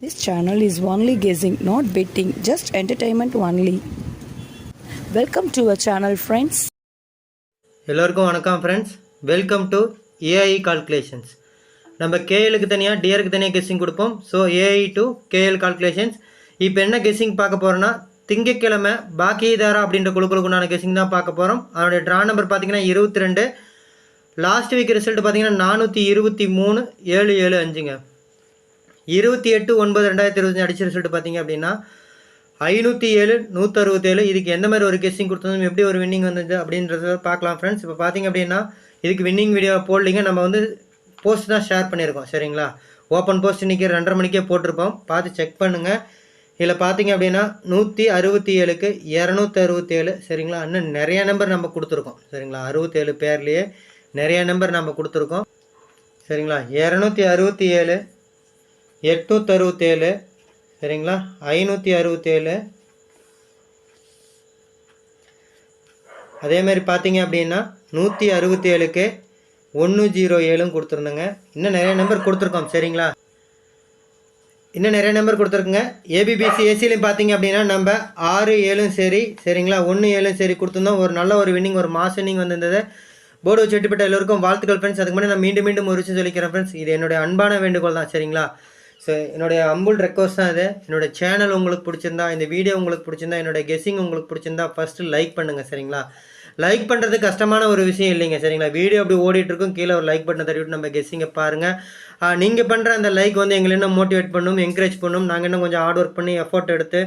This channel is only guessing, not betting, just entertainment only. Welcome to our channel friends. எல்லோருக்கும் வணக்கம் friends welcome to AI calculations நம்ம கேஎலுக்கு தனியாக டிஆருக்கு தனியாக கெஸ்ஸிங் கொடுப்போம். So AI to KL calculations இப்போ என்ன கெஸ்ஸிங் பார்க்க போகிறோன்னா திங்கட்கிழமை பாக்கியதாரா அப்படின்ற குழுக்களுக்கு உண்டான கெஸ்ஸிங் தான் பார்க்க போகிறோம் அதனுடைய ட்ரா நம்பர் பார்த்தீங்கன்னா இருபத்தி ரெண்டு. லாஸ்ட் வீக் ரிசல்ட் பார்த்தீங்கன்னா நானூற்றி இருபத்தி மூணு ஏழு ஏழு அஞ்சுங்க. இருபத்தி எட்டு ஒன்பது ரெண்டாயிரத்தி இருபத்தஞ்சு அடிச்ச ரிசல்ட் பார்த்தீங்க அப்படின்னா ஐநூற்றி ஏழு நூற்றறுபத்தேழு இதுக்கு எந்த மாதிரி ஒரு கெஸ்ஸிங் கொடுத்ததும் எப்படி ஒரு வின்னிங் வந்தது அப்படின்றத பார்க்கலாம் ஃப்ரெண்ட்ஸ் இப்போ பார்த்தீங்க அப்படின்னா இதுக்கு வின்னிங் வீடியோ போடலிங்க. நம்ம வந்து போஸ்ட் தான் ஷேர் பண்ணியிருக்கோம் சரிங்களா? ஓப்பன் போஸ்ட் இன்றைக்கி ரெண்டரை மணிக்கே போட்டிருப்போம். பார்த்து செக் பண்ணுங்கள் இதில் பார்த்தீங்க அப்படின்னா நூற்றி அறுபத்தி ஏழுக்கு இரநூத்தி அறுபத்தேழு சரிங்களா? இன்னும் நிறைய நம்பர் நம்ம கொடுத்துருக்கோம் சரிங்களா? அறுபத்தேழு பேர்லேயே நிறைய நம்பர் நம்ம கொடுத்துருக்கோம் சரிங்களா? இரநூத்தி அறுபத்தி ஏழு எட்நூற்றி அறுபத்தேழு சரிங்களா? ஐநூற்றி அறுபத்தேழு அதே மாதிரி பார்த்தீங்க அப்படின்னா நூற்றி அறுபத்தி ஏழுக்கு ஒன்று ஜீரோ ஏழும் கொடுத்துருந்தேங்க. இன்னும் நிறைய நம்பர் கொடுத்துருக்கோம் சரிங்களா? இன்னும் நிறைய நம்பர் கொடுத்துருக்குங்க. ஏபிபிசி ஏசிலையும் பார்த்தீங்க அப்படின்னா நம்ம ஆறு ஏழும் சரி சரிங்களா? ஒன்று ஏழும் சரி கொடுத்துருந்தோம். ஒரு நல்ல ஒரு வின்னிங் ஒரு மாஸ் வின்னிங் வந்திருந்தது. போர்டு வச்சுட்டுப்பட்ட எல்லோருக்கும் வாழ்த்துக்கள் ஃப்ரெண்ட்ஸ் அதுக்கு முன்னாடி நான் மீண்டும் மீண்டும் ஒரு விஷயம் சொல்லிக்கிறேன் ஃப்ரெண்ட்ஸ் இது என்னுடைய அன்பான வேண்டுகோள் தான் சரிங்களா? ஸோ என்னுடைய அம்புல் ரெக்வஸ்ட் தான் இது. என்னோட சேனல் உங்களுக்கு பிடிச்சிருந்தா இந்த வீடியோ உங்களுக்கு பிடிச்சிருந்தா என்னோடய கெஸ்ஸிங் உங்களுக்கு பிடிச்சிருந்தா ஃபஸ்ட்டு லைக் பண்ணுங்கள் சரிங்களா? லைக் பண்ணுறது கஷ்டமான ஒரு விஷயம் இல்லைங்க சரிங்களா? வீடியோ அப்படி ஓடிட்டுருக்கும் கீழே ஒரு லைக் பட்டனை தட்டிவிட்டு நம்ம கெஸ்ஸிங்கை பாருங்கள் நீங்கள் பண்ணுற அந்த லைக் வந்து எங்களை இன்னும் மோட்டிவேட் பண்ணும் என்கரேஜ் பண்ணும். நாங்கள் இன்னும் கொஞ்சம் ஹார்ட் ஒர்க் பண்ணி எஃபோர்ட் எடுத்து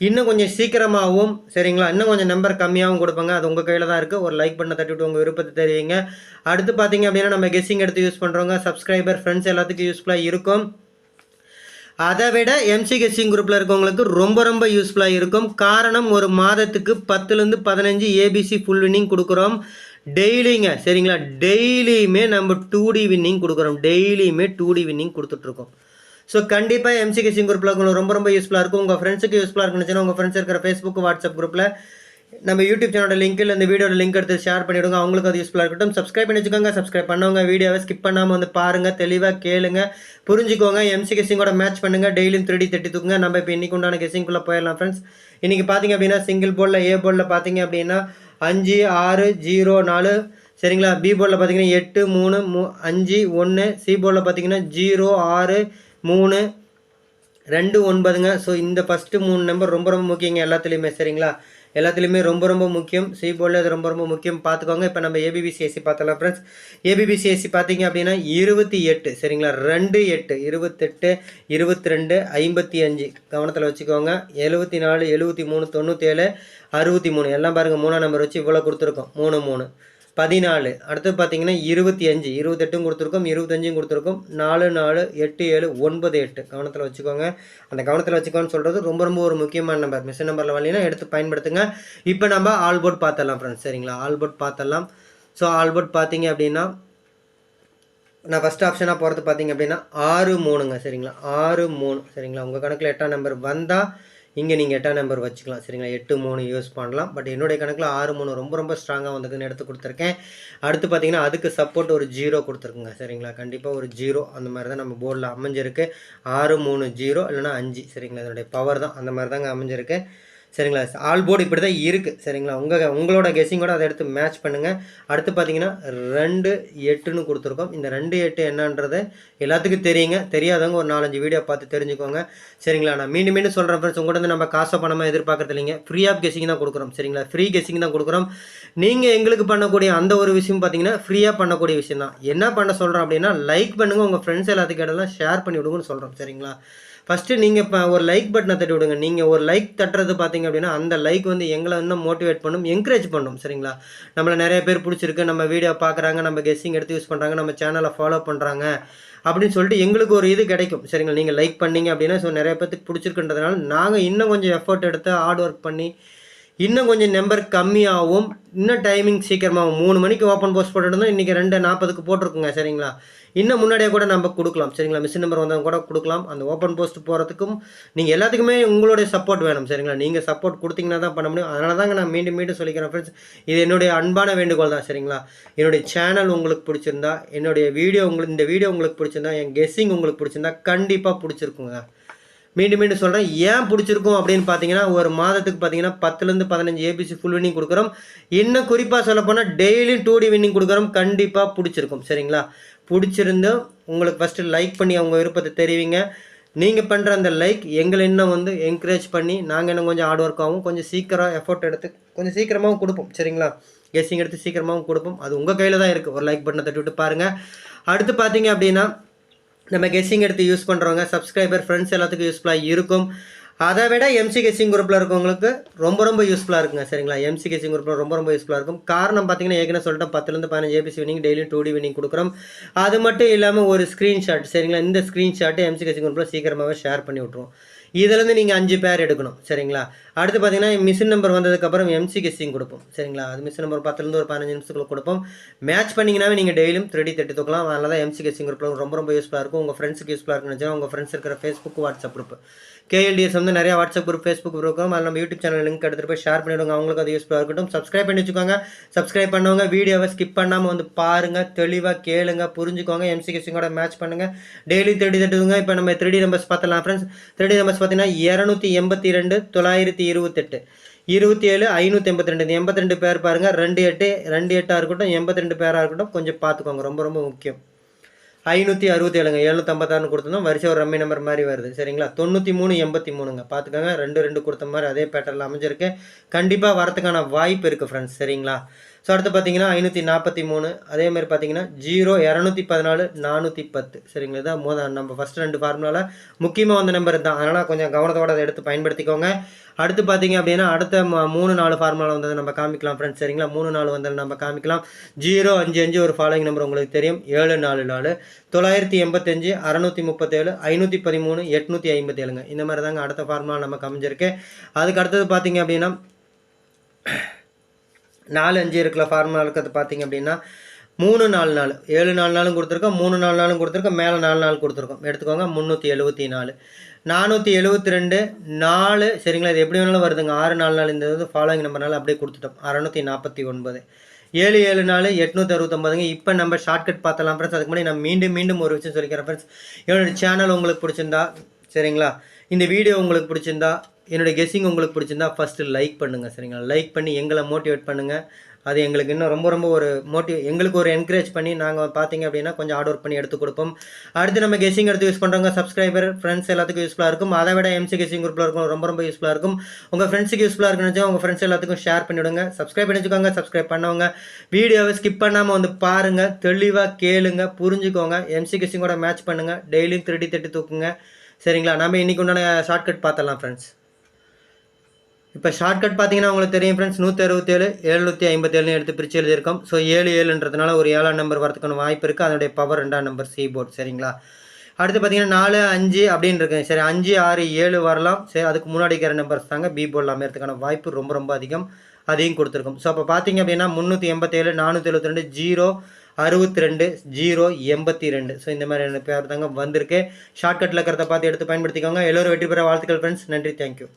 இன்னும் கொஞ்சம் சீக்கிரமாகவும் சரிங்களா? இன்னும் கொஞ்சம் நம்பர் கம்மியாகவும் கொடுப்பாங்க. அது உங்கள் கையில் தான் இருக்குது ஒரு லைக் பண்ண தட்டிவிட்டு உங்கள் விருப்பத்தை தெரிவிங்க. அடுத்து பார்த்தீங்க அப்படின்னா நம்ம கெஸ்ஸிங் எடுத்து யூஸ் பண்ணுறவங்க சப்ஸ்கிரைபர் ஃப்ரெண்ட்ஸ் எல்லாத்துக்கும் யூஸ்ஃபுல்லாக இருக்கும். அதை விட எம்சிகே சிங் குரூப்பில் இருக்கவங்களுக்கு ரொம்ப ரொம்ப யூஸ்ஃபுல்லாக இருக்கும். காரணம் ஒரு மாதத்துக்கு பத்துலேருந்து பதினஞ்சு ஏபிசி ஃபுல் வின்னிங் கொடுக்குறோம். டெய்லிங்க சரிங்களா? டெய்லியுமே நம்ம டூ டி வின்னிங் கொடுக்குறோம். டெய்லியுமே டூ டி வின்னிங் கொடுத்துட்ருக்கோம். ஸோ கண்டிப்பாக எம்சிகே சிங் குரூப்பில் இருக்கவங்களுக்கு ரொம்ப ரொம்ப யூஸ்ஃபுல்லாக இருக்கும். உங்கள் ஃப்ரெண்ட்ஸுக்கு யூஸ்ஃபுல்லாக இருக்குன்னு உங்கள் ஃப்ரெண்ட்ஸ் இருக்கிற ஃபேஸ்புக் வாட்ஸ்அப் குரூப்பில் நம்ம யூடியூப் சேனலோட லிங்க்கில் இந்த வீடியோட லிங்க் எடுத்து ஷேர் பண்ணிவிடுங்க அவங்களுக்கு அது யூஸ்ஃபுல்லாக இருக்கட்டும். சப்ஸ்கிரைப் பண்ணி வச்சுக்கோங்க. சப்ஸ்கிரைப் பண்ணவங்க வீடியோவை ஸ்கிப் பண்ணாமல் வந்து பாருங்கள் தெளிவாக கேளுங்க. புரிஞ்சுக்கோங்க. எம்சி கெஸிங்கோட மேட்ச் பண்ணுங்கள் டெய்லியும் த்ரீ தட்டி தூக்குங்க. நம்ம இப்போ இன்றைக்கு உண்டான கெஸிங்குள்ளே போயிடலாம் ஃப்ரெண்ட்ஸ் இன்றைக்கி பார்த்தீங்க அப்படின்னா சிங்கிள் போர்டில் ஏ போர்டில் பார்த்தீங்க அப்படின்னா அஞ்சு ஆறு ஜீரோ நாலு. சரிங்களா? பி போலில் பார்த்தீங்கன்னா எட்டு மூணு மூ அஞ்சு ஒன்று சி போர்டில் பார்த்தீங்கன்னா ஜீரோ ஆறு மூணு. ரெண்டு ஒன்பதுங்க. ஸோ இந்த ஃபஸ்ட்டு மூணு நம்பர் ரொம்ப ரொம்ப முக்கியங்க எல்லாத்துலேயுமே. சரிங்களா? எல்லாத்துலேயுமே ரொம்ப ரொம்ப முக்கியம். சி போர்டில் அது ரொம்ப ரொம்ப முக்கியம். பார்த்துக்கோங்க இப்போ நம்ம ஏபிபிசிஎஸ்சி பார்த்தலாம் ஃப்ரெண்ட்ஸ் ஏபிபிசிஎஸ்சி பார்த்தீங்க அப்படின்னா இருபத்தி எட்டு சரிங்களா? ரெண்டு எட்டு இருபத்தெட்டு இருபத்தி ரெண்டு ஐம்பத்தி அஞ்சு. கவனத்தில் வச்சுக்கோங்க. எழுபத்தி நாலு எழுபத்தி மூணு தொண்ணூற்றேழு அறுபத்தி மூணு. எல்லாம் பாருங்கள் மூணாம் நம்பர் வச்சு இவ்வளோ கொடுத்துருக்கோம். மூணு மூணு. பதினாலு. அடுத்து பார்த்தீங்கன்னா இருபத்தி அஞ்சு. இருபத்தெட்டும் கொடுத்துருக்கோம் இருபத்தஞ்சும் கொடுத்துருக்கோம். நாலு நாலு எட்டு ஏழு ஒன்பது எட்டு. கவனத்தில் வச்சுக்கோங்க. அந்த கவனத்தில் வச்சுக்கோன்னு சொல்கிறது ரொம்ப ரொம்ப ஒரு முக்கியமான நம்பர் மிஸ் நம்பரில் வரலைன்னா எடுத்து பயன்படுத்துங்க. இப்போ நம்ம ஆல்போர்ட் பார்த்துடலாம் ஃப்ரெண்ட்ஸ் சரிங்களா? ஆல்போர்ட் பார்த்துடலாம். ஸோ ஆல்போர்ட் பார்த்தீங்க அப்படின்னா நான் ஃபஸ்ட் ஆப்ஷனாக போகிறது பார்த்தீங்க அப்படின்னா ஆறு மூணுங்க. சரிங்களா? ஆறு மூணு. சரிங்களா? உங்கள் கணக்கில் எட்டாம் நம்பர் வந்தால் இங்கே நீங்கள் எட்டாம் நம்பர் வச்சுக்கலாம் சரிங்களா? எட்டு மூணு யூஸ் பண்ணலாம். பட் என்னுடைய கணக்கில் ஆறு மூணு ரொம்ப ரொம்ப ஸ்ட்ராங்காக வந்திருக்குன்னு எடுத்து கொடுத்துருக்கேன். அடுத்து பார்த்தீங்கன்னா அதுக்கு சப்போர்ட் ஒரு ஜீரோ கொடுத்துருக்குங்க சரிங்களா? கண்டிப்பாக ஒரு ஜீரோ அந்த மாதிரி தான் நம்ம போர்டில் அமைஞ்சிருக்கு. ஆறு மூணு ஜீரோ இல்லைனா அஞ்சு சரிங்களா? இதனுடைய பவர் தான் அந்த மாதிரி தாங்க அமைஞ்சிருக்கு. சரிங்களா? ஆல் போர்டு இப்படி தான் இருக்குது சரிங்களா? உங்கள் உங்களோட கெஸ்ஸிங்கோட அதை எடுத்து மேட்ச் பண்ணுங்கள் அடுத்து பார்த்தீங்கன்னா ரெண்டு எட்டுன்னு கொடுத்துருக்கோம். இந்த ரெண்டு எட்டு என்னன்றது எல்லாத்துக்கும் தெரியுங்க. தெரியாதவங்க ஒரு நாலஞ்சு வீடியோ பார்த்து தெரிஞ்சுக்கோங்க. சரிங்களா? நான் மீண்டும் மீண்டும் சொல்கிறேன் ஃப்ரெண்ட்ஸ் உங்கள்கிட்ட நம்ம காசை பணமாக எதிர்பார்க்கறது இல்லைங்க. ஃப்ரீ ஆஃப் கெஸ்ஸிங் தான் கொடுக்குறோம். சரிங்களா? ஃப்ரீ கெஸ்ஸிங் தான் கொடுக்குறோம். நீங்கள் எங்களுக்கு பண்ணக்கூடிய அந்த ஒரு விஷயம் பார்த்தீங்கன்னா ஃப்ரீயாக பண்ணக்கூடிய விஷயம் தான். என்ன பண்ண சொல்கிறோம் அப்படின்னா லைக் பண்ணுங்கள் உங்கள் ஃப்ரெண்ட்ஸ் எல்லாத்துக்கும் இடம்லாம் ஷேர் பண்ணி விடுங்கன்னு சொல்கிறோம் சரிங்களா? ஃபஸ்ட்டு நீங்கள் இப்போ ஒரு லைக் பட்டனை தட்டி விடுங்க. நீங்கள் ஒரு லைக் தட்டுறது பார்த்தீங்க அப்படின்னா அந்த லைக் வந்து எங்களை இன்னும் மோட்டிவேட் பண்ணும் என்கரேஜ் பண்ணும் சரிங்களா? நம்மளை நிறைய பேர் பிடிச்சிருக்கு நம்ம வீடியோ பார்க்குறாங்க நம்ம கெஸ்ஸிங் எடுத்து யூஸ் பண்ணுறாங்க நம்ம சேனலை ஃபாலோ பண்ணுறாங்க அப்படின்னு சொல்லிட்டு எங்களுக்கு ஒரு இது கிடைக்கும் சரிங்களா? நீங்கள் லைக் பண்ணீங்க அப்படின்னா ஸோ நிறைய பேர்த்துக்கு பிடிச்சிருக்குன்றதுனால நாங்கள் இன்னும் கொஞ்சம் எஃபர்ட் எடுத்து ஹார்ட் ஒர்க் பண்ணி இன்னும் கொஞ்சம் நம்பர் கம்மியாகவும் இன்னும் டைமிங் சீக்கிரமாகும் மூணு மணிக்கு ஓப்பன் போஸ்ட் போட்டுருந்தோம் இன்றைக்கி ரெண்டு நாற்பதுக்கு போட்டிருக்குங்க சரிங்களா? இன்னும் முன்னாடியே கூட நம்ம கொடுக்கலாம் சரிங்களா? மிஷின் நம்பர் வந்தவங்க கூட கொடுக்கலாம். அந்த ஓப்பன் போஸ்ட் போகிறதுக்கும் நீங்கள் எல்லாத்துக்குமே உங்களுடைய சப்போர்ட் வேணும் சரிங்களா? நீங்கள் சப்போர்ட் கொடுத்தீங்கன்னா தான் பண்ண முடியும். அதனால தாங்க நான் மீண்டும் மீண்டும் சொல்லிக்கிறேன் ஃப்ரெண்ட்ஸ் இது என்னுடைய அன்பான வேண்டுகோள் தான் சரிங்களா? என்னுடைய சேனல் உங்களுக்கு பிடிச்சிருந்தா என்னுடைய வீடியோ உங்களுக்கு இந்த வீடியோ உங்களுக்கு பிடிச்சிருந்தா என் கெஸ்ஸிங் உங்களுக்கு பிடிச்சிருந்தா கண்டிப்பாக பிடிச்சிருக்குங்க. மீண்டும் மீண்டும் சொல்கிறேன் ஏன் பிடிச்சிருக்கும் அப்படின்னு பார்த்தீங்கன்னா ஒரு மாதத்துக்கு பார்த்தீங்கன்னா பத்துலேருந்து பதினஞ்சு ஏபிசி ஃபுல் வின்னிங் கொடுக்குறோம். இன்னும் குறிப்பாக சொல்லப்போனால் டெய்லியும் டூ டி வின்னிங் கொடுக்குறோம். கண்டிப்பாக பிடிச்சிருக்கும். சரிங்களா? பிடிச்சிருந்து உங்களுக்கு ஃபஸ்ட்டு லைக் பண்ணி அவங்க விருப்பத்தை தெரிவிங்க. நீங்கள் பண்ணுற அந்த லைக் எங்களை இன்னும் வந்து என்கரேஜ் பண்ணி நாங்கள் இன்னும் கொஞ்சம் ஹார்ட் ஒர்க் ஆகும் கொஞ்சம் சீக்கிரம் எஃபோர்ட் எடுத்து கொஞ்சம் சீக்கிரமாகவும் கொடுப்போம். சரிங்களா? கெஸ்ஸிங் எடுத்து சீக்கிரமாகவும் கொடுப்போம். அது உங்கள் கையில் தான் இருக்குது ஒரு லைக் பட்டனை தட்டி விட்டு பாருங்கள் அடுத்து பார்த்தீங்க அப்படின்னா நம்ம கெஸ்ஸிங் எடுத்து யூஸ் பண்ணுறவங்க சப்ஸ்கிரைபர் ஃப்ரெண்ட்ஸ் எல்லாத்துக்கும் யூஸ்ஃபுல்லாக இருக்கும். அதை விட எம்சி கெஸ்ஸிங் குரூப்பில் இருக்கவங்களுக்கு ரொம்ப ரொம்ப யூஸ்ஃபுல்லாக இருக்குங்க சரிங்களா? எம்சி கெஸ்ஸிங் குரூப்பில் ரொம்ப ரொம்ப யூஸ்ஃபுல்லாக இருக்கும். காரணம் பார்த்தீங்கன்னா ஏற்கனவே சொல்லிட்டேன் பத்துலேருந்து பதினஞ்சு ஏபிசி வினிங் டெய்லியும் டூ டி வினிங் கொடுக்குறோம். அது மட்டும் இல்லாமல் ஒரு ஸ்க்ரீன்ஷாட் சரிங்களா? இந்த ஸ்க்ரீன்ஷாட்டு எம்சி கெஸ்ஸிங் குரூப்பில் சீக்கிரமாகவே ஷேர் பண்ணி விட்ருவோம் இதுலேருந்து நீங்கள் அஞ்சு பேர் எடுக்கணும் சரிங்களா? அடுத்து பார்த்தீங்கன்னா மிஷின் நம்பர் வந்ததுக்கப்புறம் எம்சி கொடுப்போம் சரிங்களா? அது மிஷின் நம்பர் பத்துலேருந்து ஒரு பதினஞ்சு நிமிஷத்துக்குள்ள கொடுப்போம். மேட்ச் பண்ணிங்கனாவே நீங்கள் டெய்லியும் த்ரெடி தட்டி தூக்கலாம். அதனால தான் எம்சி கெஸ்டிங் குரூப்பில் ரொம்ப ரொம்ப யூஸ்ஃபுல்லாக இருக்கும். உங்கள் ஃப்ரெண்ட்ஸுக்கு யூஸ்ஃபுல்லாக இருக்குன்னு உங்கள் ஃப்ரெண்ட்ஸ் இருக்கிற ஃபேஸ்புக் வாட்ஸ்அப் குரூப் கேஎல்டிஎஸ் வந்து நிறைய வாட்ஸ்அப் குரூப் ஃபேஸ்புக் குரூப் இருக்கும். அதில் நம்ம யூடியூப் சேனல் லிங்க் எடுத்துகிட்டு போய் ஷேர் பண்ணிவிடுங்க அவங்களுக்கு அது யூஸ்ஃபுல்லாக இருக்கட்டும். சப்ஸ்கிரைப் பண்ணி வச்சுக்கோங்க. சப்ஸ்கிரைப் பண்ணவங்க வீடியோவை ஸ்கிப் பண்ணாமல் வந்து பாருங்கள் தெளிவாக கேளுங்க. புரிஞ்சுக்கோங்க. எம்சி கெஸ்டிங்கோட மேட்ச் பண்ணுங்கள் டெய்லி த்ரெடி தட்டுங்க இப்போ நம்ம த்ரீ நம்பர்ஸ் பார்த்தலாம் ஃப்ரெண்ட்ஸ் த்ரீ நம்பர்ஸ் பார்த்தீங்கன்னா இரநூத்தி எண்பத்தி ரெண்டு தொள்ளாயிரத்தி இருபத்தெட்டு. இருபத்தி ஏழு ஐநூற்றி எண்பத்தி ரெண்டு. இந்த எண்பத்தி ரெண்டு பேர் பாருங்கள் ரெண்டு எட்டு ரெண்டு எட்டாக இருக்கட்டும் எண்பத்தி ரெண்டு பேராக இருக்கட்டும் கொஞ்சம் பார்த்துக்கோங்க ரொம்ப ரொம்ப முக்கியம். ஐநூற்றி அறுபத்தி ஏழுங்க எழுநூற்றம்பத்தாறுனு கொடுத்துருந்தோம் வரிசை ஒரு ரம்மி நம்பர் மாதிரி வருது சரிங்களா? தொண்ணூற்றி மூணு எண்பத்தி மூணுங்க. பார்த்துக்கோங்க ரெண்டு ரெண்டு கொடுத்த மாதிரி அதே பேட்டர்னில் அமைஞ்சிருக்கு. கண்டிப்பாக வரத்துக்கான வாய்ப்பு இருக்குது ஃப்ரெண்ட்ஸ் சரிங்களா? ஸோ அடுத்து பார்த்தீங்கன்னா ஐநூற்றி நாற்பத்தி மூணு. அதே மாதிரி பார்த்தீங்கன்னா ஜீரோ இரநூத்தி பதினாலு நானூற்றி பத்து. சரிங்களா? இதான் மோத நம்ம ஃபஸ்ட் ரெண்டு ஃபார்முலாவில் முக்கியமாக வந்த நம்பர் தான் அதனால் கொஞ்சம் கவனத்தோட அதை எடுத்து பயன்படுத்திக்கோங்க. அடுத்து பார்த்தீங்க அப்படின்னா அடுத்த ம- மூணு நாலு ஃபார்முலா வந்ததை நம்ம காமிக்கலாம் ஃப்ரெண்ட்ஸ் சரிங்களா? மூணு நாலு வந்தது நம்ம காமிக்கலாம். ஜீரோ அஞ்சு அஞ்சு ஒரு ஃபாலோயிங் நம்பர் உங்களுக்கு தெரியும். ஏழு நாலு நாலு. தொள்ளாயிரத்தி எண்பத்தஞ்சு அறநூற்றி முப்பத்தேழு ஐநூற்றி பதிமூணு எட்நூற்றி ஐம்பத்தேழுங்க. இந்த மாதிரி தாங்க அடுத்த ஃபார்முலா நம்ம கமிஞ்சிருக்கு அதுக்கு அடுத்தது பார்த்தீங்க அப்படின்னா நாலு அஞ்சு இருக்கிற ஃபார்முலா இருக்கிறது பார்த்தீங்க அப்படின்னா மூணு நாலு நாள் ஏழு நாலு நாளும் கொடுத்துருக்கோம். மூணு நாலு நாளும் கொடுத்துருக்கோம். மேலே நாலு நாள் கொடுத்துருக்கோம். எடுத்துக்கோங்க முந்நூற்றி எழுபத்தி நாலு. நானூற்றி எழுபத்தி ரெண்டு நாலு சரிங்களா? இது எப்படி வேணாலும் வருதுங்க. ஆறு நாலு நாள் இந்த இது ஃபாலோயிங் நம்பர்னால அப்படியே கொடுத்துட்டோம். அறநூற்றி நாற்பத்தி ஒன்பது. ஏழு ஏழு நாலு எட்நூற்றி அறுபத்தொம்பதுங்க இப்போ நம்ம ஷார்ட்கட் பார்த்தலாம் ஃப்ரெண்ட்ஸ் அதுக்கு முன்னாடி நான் மீண்டும் மீண்டும் ஒரு விஷயம் சொல்லிக்கிறேன் ஃப்ரெண்ட்ஸ் என்னோடய சேனல் உங்களுக்கு பிடிச்சிருந்தா சரிங்களா? இந்த வீடியோ உங்களுக்கு பிடிச்சிருந்தா என்னுடைய கெஸ்ஸிங் உங்களுக்கு பிடிச்சிருந்தா ஃபஸ்ட்டு லைக் பண்ணுங்கள் சரிங்களா? லைக் பண்ணி எங்களை மோட்டிவேட் பண்ணுங்கள் அது எங்களுக்கு இன்னும் ரொம்ப ரொம்ப ஒரு மோட்டிவ் எங்களுக்கு ஒரு என்கரேஜ் பண்ணி நாங்கள் பார்த்தீங்க அப்படின்னா கொஞ்சம் ஹார்ட் ஒர்க் பண்ணி எடுத்து கொடுப்போம். அடுத்து நம்ம கெஸ்ஸிங் எடுத்து யூஸ் பண்ணுறவங்க சப்ஸ்கிரைபர் ஃப்ரெண்ட்ஸ் எல்லாத்துக்கும் யூஸ்ஃபுல்லாக இருக்கும். அதை விட எம்சி கெஸ்ஸிங் குரூப்பில் இருக்கும் ரொம்ப ரொம்ப யூஸ்ஃபுல்லாக இருக்கும். உங்கள் ஃப்ரெண்ட்ஸுக்கு யூஸ்ஃபுல்லாக இருக்குன்னு உங்கள் ஃப்ரெண்ட்ஸ் எல்லாத்துக்கும் ஷேர் பண்ணிவிடுங்க சப்ஸ்கிரைப் பண்ணி வச்சுக்கோங்க சப்ஸ்கிரைப் பண்ணவங்க. வீடியோவை ஸ்கிப் பண்ணாமல் வந்து பாருங்கள் தெளிவாக கேளுங்க புரிஞ்சுக்கோங்க. எம்சி கெஸ்ஸிங்கோட மேட்ச் பண்ணுங்கள் டெய்லியும் திருடி தட்டி தூக்குங்க. சரிங்களா? நம்ம இன்னைக்கு உண்டான ஷார்ட்கட் பார்த்தலாம் ஃப்ரெண்ட்ஸ் இப்போ ஷார்ட்கட் பார்த்தீங்கன்னா உங்களுக்கு தெரியும் ஃப்ரெண்ட்ஸ் நூற்றி அறுபத்தேழு எழுநூற்றி ஐம்பத்தேழுன்னு எடுத்து பிரித்து எழுதியிருக்கோம். ஸோ ஏழு ஏழுன்றதுனால ஒரு ஏழாம் நம்பர் வரதுக்கான வாய்ப்பு இருக்குது அதனுடைய பவர் ரெண்டாம் நம்பர் சி போர்ட் சரிங்களா? அடுத்து பார்த்தீங்கன்னா நாலு அஞ்சு அப்படின்னு இருக்குங்க சரி அஞ்சு ஆறு ஏழு வரலாம். சரி அதுக்கு முன்னாடி இருக்கிற நம்பர்ஸ் தாங்க பி போர்டில் அமையறதுக்கான வாய்ப்பு ரொம்ப ரொம்ப அதிகம். அதையும் கொடுத்துருக்கோம். ஸோ அப்போ பார்த்தீங்க அப்படின்னா முந்நூற்றி எண்பத்தேழு நானூற்றி எழுபத்தி ரெண்டு ஜீரோ அறுபத்தி ரெண்டு ஜீரோ எண்பத்தி ரெண்டு ஸோ இந்த மாதிரி பேர் தாங்க வந்திருக்கு. ஷார்ட்கட்டில் இருக்கிறத பார்த்து எடுத்து பயன்படுத்திக்கோங்க. எல்லோரும் வெற்றி பெற வாழ்த்துக்கள் ஃப்ரெண்ட்ஸ் நன்றி. தேங்க்யூ